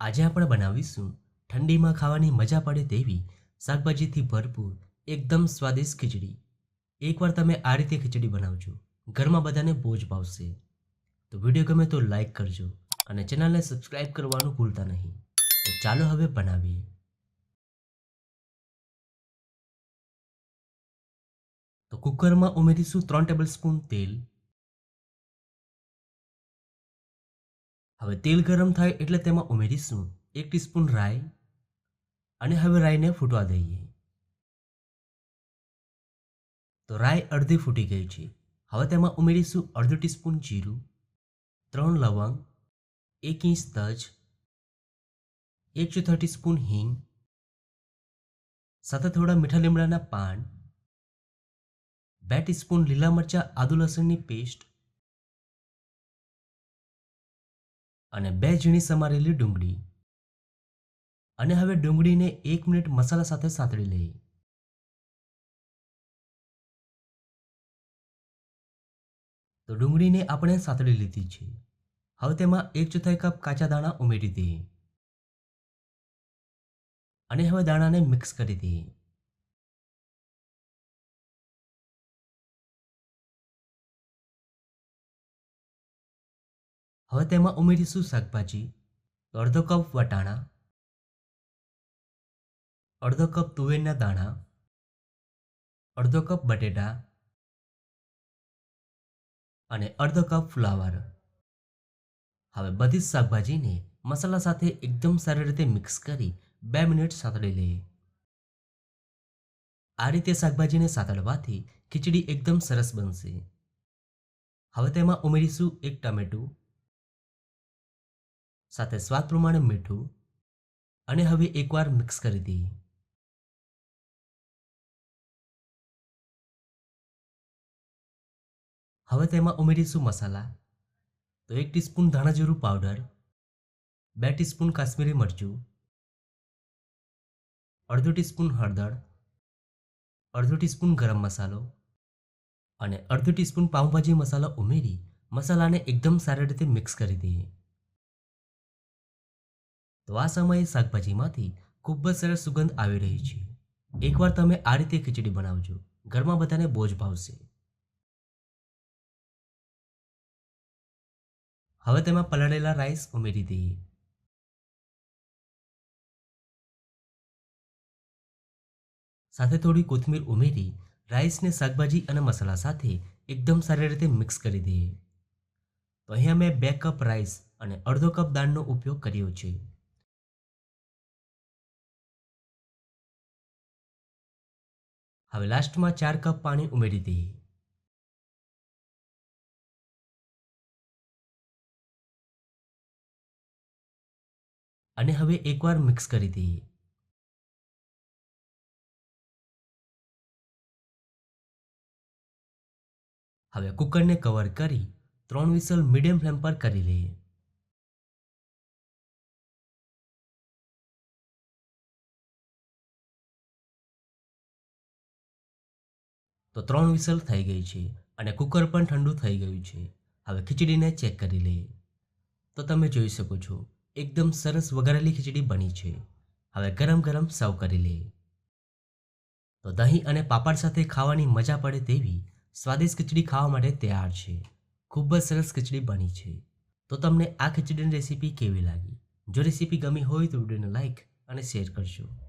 આજે આપણે બનાવીશું ઠંડીમાં ખાવાની મજા પડે તેવી શાકભાજીથી ભરપૂર, એકદમ સ્વાદિષ્ટ ખીચડી. એકવાર તમે આ રીતે ખીચડી બનાવજો. ઘરમાં બધાને બહુ જ ભાવશે. તો વીડિયો ગમે તો લાઈક કરજો અને ચેનલને સબસ્ક્રાઈબ કરવાનું ભૂલતા નહીં. તો ચાલો હવે બનાવીએ. તો કુકરમાં ઉમેરીશું ત્રણ ટેબલ સ્પૂન તેલ હવે તેલ ગરમ થાય એટલે તેમાં ઉમેરીશું એક ટીસ્પૂન રાઈ અને હવે રાઈને ફૂટવા દઈએ. તો રાઈ અડધી ફૂટી ગઈ છે. હવે તેમાં ઉમેરીશું અડધું ટીસ્પૂન જીરું, ત્રણ લવંગ, એક ઇંચ તજ, એક ચોથા ટીસ્પૂન હિંગ, સાથે થોડા મીઠા લીમડાના પાન, બે ટીસ્પૂન લીલા મરચાં, આદુ લસણની પેસ્ટ અને બે ઝીણી સમારેલી ડુંગળી. અને હવે ડુંગળીને એક મિનિટ મસાલા સાથે સાંતળી લઈ તો ડુંગળીને આપણે સાંતળી લીધી છે. હવે તેમાં એક ચોથાઈ કપ કાચા દાણા ઉમેરી દઈએ. અને હવે દાણાને મિક્સ કરી દઈએ. હવે તેમાં ઉમેરીશું શાકભાજી, અડધો કપ વટાણા, અડધો કપ તુવેરના દાણા, અડધો કપ બટેટા અને અડધો કપ ફ્લાવર. હવે બધી જ શાકભાજીને મસાલા સાથે એકદમ સારી રીતે મિક્સ કરી બે મિનિટ સાંતળી લઈએ. આ રીતે શાકભાજીને સાંતળવાથી ખીચડી એકદમ સરસ બનશે. હવે તેમાં ઉમેરીશું એક ટમેટું સાથે સ્વાદ પ્રમાણે મીઠું અને હવે એકવાર મિક્સ કરી દઈએ. હવે તેમાં ઉમેરીશું મસાલા. તો એક ટીસ્પૂન ધાણા જીરું પાવડર, બે ટીસ્પૂન કાશ્મીરી મરચું, અડધો ટીસ્પૂન હળદર, અડધો ટીસ્પૂન ગરમ મસાલો અને અડધો ટીસ્પૂન પાઉંભાજી મસાલો ઉમેરી મસાલાને એકદમ સારી રીતે મિક્સ કરી દઈએ. તો આ સમયે શાકભાજીમાંથી ખૂબ જ સરસ સુગંધ આવી રહી છે. એકવાર તમે આ રીતે ખીચડી બનાવજો. ઘરમાં બધાને બહુ જ ભાવશે હવે તેમાં પલાળેલા રાઈસ ઉમેરી દઈએ. સાથે થોડી કોથમીર ઉમેરી રાઈસને શાકભાજી અને મસાલા સાથે એકદમ સારી રીતે મિક્સ કરી દઈએ. તો અહીંયા મેં બે કપ રાઈસ અને અડધો કપ દાળનો ઉપયોગ કર્યો છે. હવે લાસ્ટમાં ચાર કપ પાણી ઉમેરી દઈએ. અને હવે એકવાર મિક્સ કરી દઈએ. હવે કુકરને કવર કરી ત્રણ વિસલ મીડિયમ ફ્લેમ પર કરી લઈએ. તો ત્રણ વિસલ થઈ ગઈ છે અને કુકર પણ ઠંડુ થઈ ગયું છે. હવે ખીચડીને ચેક કરી લઈએ. તો તમે જોઈ શકો છો, એકદમ સરસ વઘારેલી ખીચડી બની છે. હવે ગરમ ગરમ સર્વ કરી લઈએ. તો દહીં અને પાપડ સાથે ખાવાની મજા પડે તેવી સ્વાદિષ્ટ ખીચડી ખાવા માટે તૈયાર છે. ખૂબ જ સરસ ખીચડી બની છે. તો તમને આ ખીચડીની રેસીપી કેવી લાગી? જો રેસીપી ગમી હોય તો વિડીયોને લાઈક અને શેર કરજો.